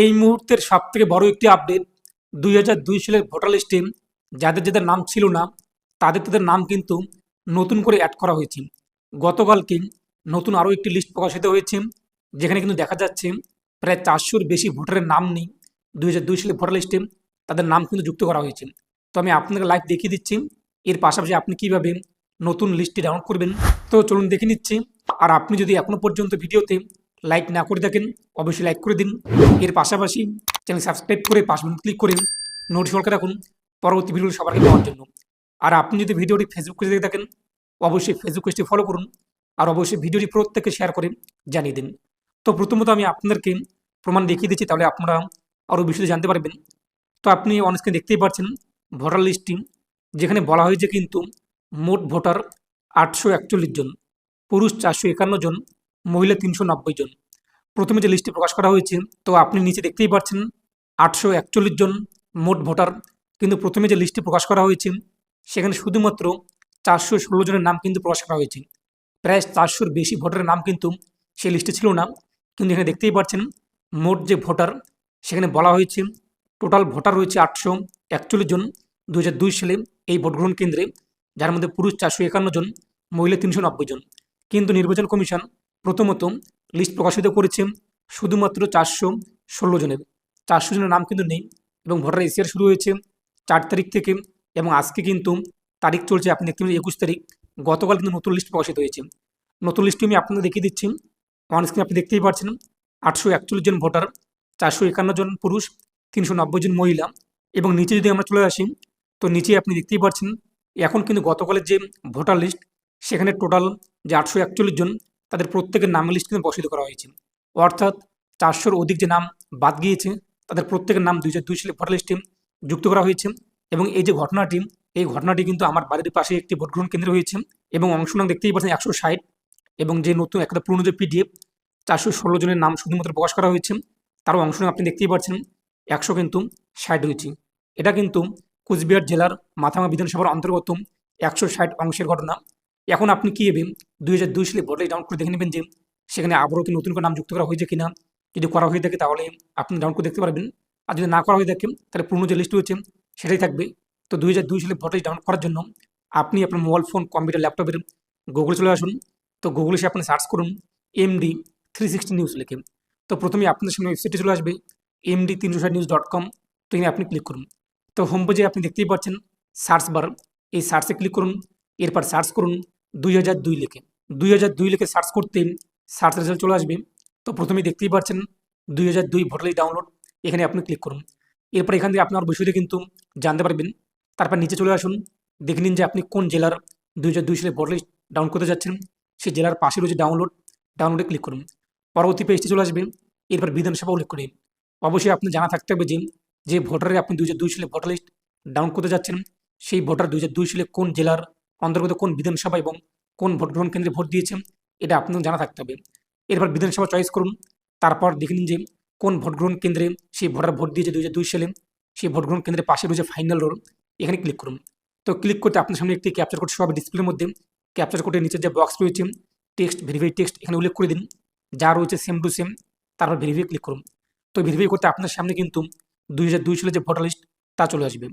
এই মুহূর্তের সব থেকে বড় একটি আপডেট দুই হাজার দুই সালের ভোটার লিস্টে যাদের যাদের নাম ছিল না, তাদের তাদের নাম কিন্তু নতুন করে অ্যাড করা হয়েছে। গতকালকে নতুন আরও একটি লিস্ট প্রকাশিত হয়েছে, যেখানে কিন্তু দেখা যাচ্ছে প্রায় চারশোর বেশি ভোটারের নাম নেই দুই হাজার দুই সালের ভোটার লিস্টে তাদের নাম কিন্তু যুক্ত করা হয়েছে। তো আমি আপনাকে লাইভ দেখিয়ে দিচ্ছি, এর পাশাপাশি আপনি কীভাবে নতুন লিস্টটি ডাউনলোড করবেন। তো চলুন দেখে নিচ্ছি, আর আপনি যদি এখনও পর্যন্ত ভিডিওতে লাইক না করে থাকেন অবশ্যই লাইক করে দিন। এর পাশাপাশি চ্যানেল সাবস্ক্রাইব করে পাঁচ ক্লিক করে নোটিশ করে রাখুন পরবর্তী ভিডিও সবার আগে পাওয়ার জন্য। আর আপনি যদি ভিডিওটি ফেসবুক পেজে দেখে থাকেন অবশ্যই ফেসবুক পেজটি ফলো করুন আর অবশ্যই ভিডিওটি প্রত্যেককে শেয়ার করে জানিয়ে দিন। তো প্রথমত আমি আপনাদেরকে প্রমাণ দেখিয়ে দিচ্ছি, তাহলে আপনারা আরও বিষয়ে জানতে পারবেন। তো আপনি অনস্ক্রিনে দেখতেই পাচ্ছেন ভোটার লিস্টটি যেখানে বলা হয়েছে কিন্তু মোট ভোটার আটশো একচল্লিশ জন, পুরুষ চারশো একান্ন জন মহিলা তিনশো নব্বই জন। প্রথমে যে লিস্টটি প্রকাশ করা হয়েছে, তো আপনি নিচে দেখতেই পাচ্ছেন আটশো একচল্লিশ জন মোট ভোটার। কিন্তু প্রথমে যে লিস্টটি প্রকাশ করা হয়েছে, সেখানে শুধুমাত্র চারশো ষোলো জনের নাম কিন্তু প্রকাশ করা হয়েছে। প্রায় চারশোর বেশি ভোটারের নাম কিন্তু সেই লিস্টে ছিল না। কিন্তু এখানে দেখতেই পাচ্ছেন মোট যে ভোটার, সেখানে বলা হয়েছে টোটাল ভোটার রয়েছে আটশো একচল্লিশ জন। দু সালে এই ভোট গ্রহণ কেন্দ্রে, যার মধ্যে পুরুষ চারশো একান্ন জন, মহিলা তিনশো নব্বই জন। কিন্তু নির্বাচন কমিশন প্রথমত লিস্ট প্রকাশিত করেছে শুধুমাত্র চারশো ষোলো জনের। চারশো জনের নাম কিন্তু নেই এবং ভোটার এশিয়ার শুরু হয়েছে চার তারিখ থেকে এবং আজকে কিন্তু তারিখ চলছে আপনি দেখতে পাচ্ছেন একুশ তারিখ। গতকাল কিন্তু নতুন লিস্ট প্রকাশিত হয়েছে। নতুন লিস্টটি আমি আপনাদের দেখিয়ে দিচ্ছি। অন স্ক্রিন আপনি দেখতেই পাচ্ছেন আটশো একচল্লিশ জন ভোটার চারশো একান্ন জন পুরুষ, তিনশো নব্বই জন মহিলা এবং নিচে যদি আমরা চলে আসি, তো নিচে আপনি দেখতেই পাচ্ছেন এখন কিন্তু গতকালের যে ভোটার লিস্ট সেখানে টোটাল যে আটশো একচল্লিশ জন তাদের প্রত্যেকের নাম লিস্ট কিন্তু বসিত করা হয়েছে। অর্থাৎ চারশোর অধিক যে নাম বাদ গিয়েছে, তাদের প্রত্যেকের নাম দুই হাজার দুই সালে ভোটার লিস্টে যুক্ত করা হয়েছে এবং এই যে ঘটনাটি, এই ঘটনাটি কিন্তু আমার বাড়ির পাশে একটি ভোট গ্রহণ কেন্দ্র হয়েছে এবং অংশ নাম দেখতেই পাচ্ছেন একশো ষাট এবং যে নতুন একটা পুরনো যে পিডিএফ চারশো ষোলো জনের নাম শুধুমাত্র প্রকাশ করা হয়েছে, তারও অংশ আপনি দেখতেই পাচ্ছেন একশো কিন্তু ষাট হয়েছে। এটা কিন্তু কুচবিহার জেলার মাথামা বিধানসভার অন্তর্গত একশো ষাট অংশের ঘটনা। এখন আপনি কি এবে দুই হাজার দুই সালে ভোটার ডাউন করে দেখে নেবেন যে সেখানে আবারও কি নতুন করে নাম যুক্ত করা হয়েছে কিনা? যদি করা হয়ে থাকে তাহলে আপনি ডাউন করে দেখতে পারবেন। আর যদি না করা হয়ে থাকে, তাহলে পুরনো যে লিস্ট রয়েছে সেটাই থাকবে। তো দুই হাজার দুই সালে ভোটার ডাউন করার জন্য আপনি আপনার মোবাইল ফোন কম্পিউটার ল্যাপটপের গুগলে চলে আসুন। তো গুগলে সে আপনি সার্চ করুন এমডি থ্রি সিক্সটি নিউজ লিখে। তো প্রথমে আপনাদের সামনে ওয়েবসাইটে চলে আসবে এমডি তিনশো ষাট নিউজ ডট কম তো এখানে আপনি ক্লিক করুন। তো হোম পেজে আপনি দেখতেই পাচ্ছেন সার্চ বার এই সার্চে ক্লিক করুন। এরপর সার্চ করুন। দুই হাজার দুই লিখে। দুই হাজার দুই লিখে সার্চ করতে সার্চ রেজাল্ট চলে আসবে। তো প্রথমেই দেখতেই পাচ্ছেন দুই হাজার দুই ভোটার লিস্ট ডাউনলোড এখানে আপনি ক্লিক করুন। এরপর এখান থেকে আপনার বিষয়টি কিন্তু জানতে পারবেন। তারপর নিচে চলে আসুন। দেখে নিন যে আপনি কোন জেলার দুই হাজার দুই সালে ভোটার লিস্ট ডাউন করতে যাচ্ছেন। সেই জেলার পাশে রয়েছে ডাউনলোড ডাউনলোডে ক্লিক করুন। পরবর্তী পেজটি চলে আসবে। এরপর বিধানসভা উল্লেখ করে অবশ্যই আপনি জানা থাকতে হবে যে যে ভোটারে আপনি দুই হাজার দুই সালে ভোটার লিস্ট ডাউন করতে যাচ্ছেন, সেই ভোটার দুই হাজার দুই সালে কোন জেলার অন্তর্গত কোন বিধানসভা এবং কোন ভোট গ্রহণ কেন্দ্রে ভোট দিয়েছেন, এটা আপনার জানা থাকতে হবে। এরপর বিধানসভা চয়েস করুন, তারপর দেখে নিন যে কোন ভোট গ্রহণ কেন্দ্রে সেই ভোটার ভোট দিয়েছে দুই হাজার দুই সালে, সেই ভোট গ্রহণ কেন্দ্রের পাশে রয়েছে ফাইনাল রোল এখানে ক্লিক করুন। তো ক্লিক করতে আপনার সামনে একটি ক্যাপচার কোড সব ডিসপ্লের মধ্যে। ক্যাপচার কোডের নিচের যে বক্স রয়েছে টেক্সট ভেরিফাই টেক্সট এখানে উল্লেখ করে দিন। যা রয়েছে সেম টু সেম তারপর ভেরিফাই ক্লিক করুন। তো ভেরিফাই করতে আপনার সামনে কিন্তু দুই হাজার দুই সালে যে ভোটার লিস্ট তা চলে আসবে।